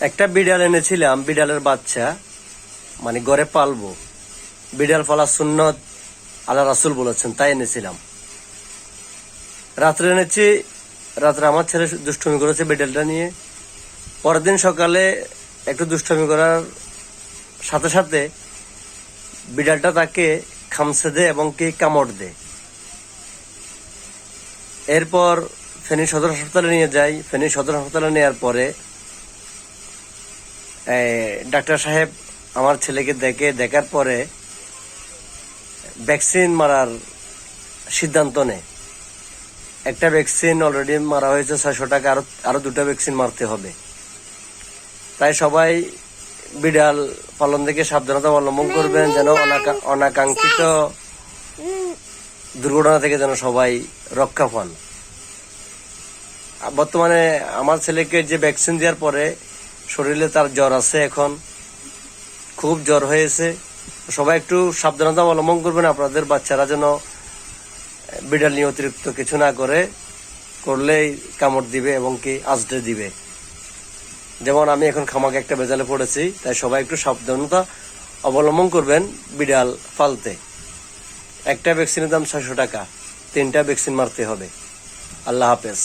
একটা বিড়াল এনেছিলাম, বিড়ালের বাচ্চা। মানে ঘরে পালবো। বিড়াল পালার সুন্নত, আল্লাহ রাসুল বলেছেন, তাই এনেছিলাম। রাত্রে এনেছি, রাত্রে আমার ছেলে দুষ্টুমি করেছে বিড়ালটা নিয়ে। পরের দিন সকালে একটু দুষ্টুমি করার সাথে সাথে বিড়ালটা তাকে খামসে দেয় এবং কি কামড় দেয় এরপর ফেনী সদর হাসপাতালে নিয়ে যাই। ফেনী সদর হাসপাতালে নেওয়ার পরে ডাক্তার সাহেব আমার ছেলেকে দেখে দেখার পরে ভ্যাকসিন মারার সিদ্ধান্ত নেয়। একটা ভ্যাকসিন অলরেডি মারা হয়েছে ছয়শো টাকা আরও আরও দুটো ভ্যাকসিন মারতে হবে। তাই সবাই বিড়াল পালন থেকে সাবধানতা অবলম্বন করবেন যেন অনাকা- অনাকাঙ্ক্ষিত দুর্ঘটনা থেকে যেন সবাই রক্ষা পান। বর্তমানে আমার ছেলেকে যে ভ্যাকসিন দেওয়ার পরে শরীরে তার জ্বর আছে এখন। খুব জ্বর হয়েছে। সবাই একটু সাবধানতা অবলম্বন করবেন, আপনাদের বাচ্চারা যেন বিড়াল নিয়ে অতিরিক্ত কিছু না করে, করলেই কামড় দিবে এবং কি আজডে দিবে। যেমন আমি এখন খামাকে একটা বেজালে পড়েছি, তাই সবাই একটু সাবধানতা অবলম্বন করবেন বিড়াল পালতে। একটা ভ্যাকসিনের দাম ছয়শো টাকা, তিনটা ভ্যাকসিন মারতে হবে। আল্লাহ হাফেজ।